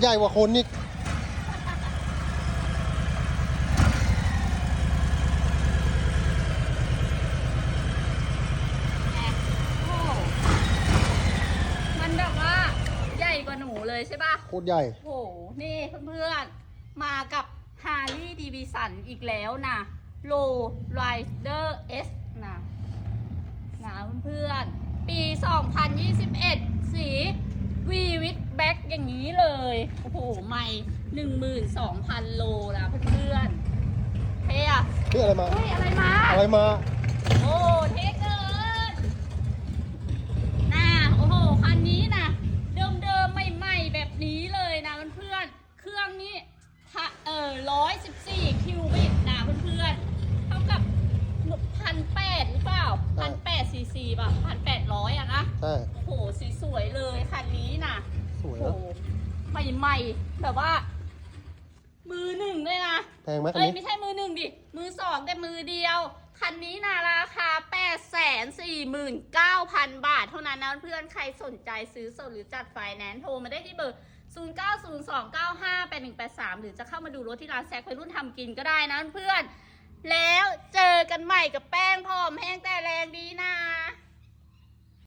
ใหญ่กว่าคนนี่โอ้มันแบบว่าใหญ่กว่าหนูเลยใช่ปะโคตรใหญ่ โอ้โห นี่เพื่อนๆ มากับ Harley Davidson อีกแล้วนะโล Rider S นะนะเพื่อนๆ ปี 2021สีวีวิดแบ็ก อย่างนี้เลย โอ้โห ไม่12,000โลนะเพื่อนๆเท่อะเฮ้ยอะไรมา เฮ้ย อะไรมา อะไรมา โอ้เทเกินน่าโอ้โห คันนี้นะเดิมๆ ใหม่ๆ แบบนี้เลยนะเพื่อนๆ เครื่องนี้ทะเออร้อยสิบสี่คิวบิตนะเพื่อนๆ เท่ากับพันแปดหรือเปล่าใช่พันแปดซีซีป่ะพันแปดร้อยอะนะ ใช่ โอ้โหสีสวยเลยคันนี้นะสวย โอ้นะโหใหม่ๆแบบว่า มือหนึ่งเลยนะแพงไหมคันเอ้ยนี้ไม่ใช่มือหนึ่งดิ มือสองแต่มือเดียว คันนี้นะราคา 8 4 9 0 0 0 บาท เท่านั้นนะเพื่อนใครสนใจซื้อสดหรือจัดไฟแนนซ์โทรมาได้ที่เบอร์ 0 9 0 2 9 5 8 1 8 3 หรือจะเข้ามาดูรถที่ร้านแซกไปรุ่นทำกินก็ได้นะเพื่อน แล้วเจอกันใหม่กับแป้งพร้อมแห้งแต่แรงดีนะ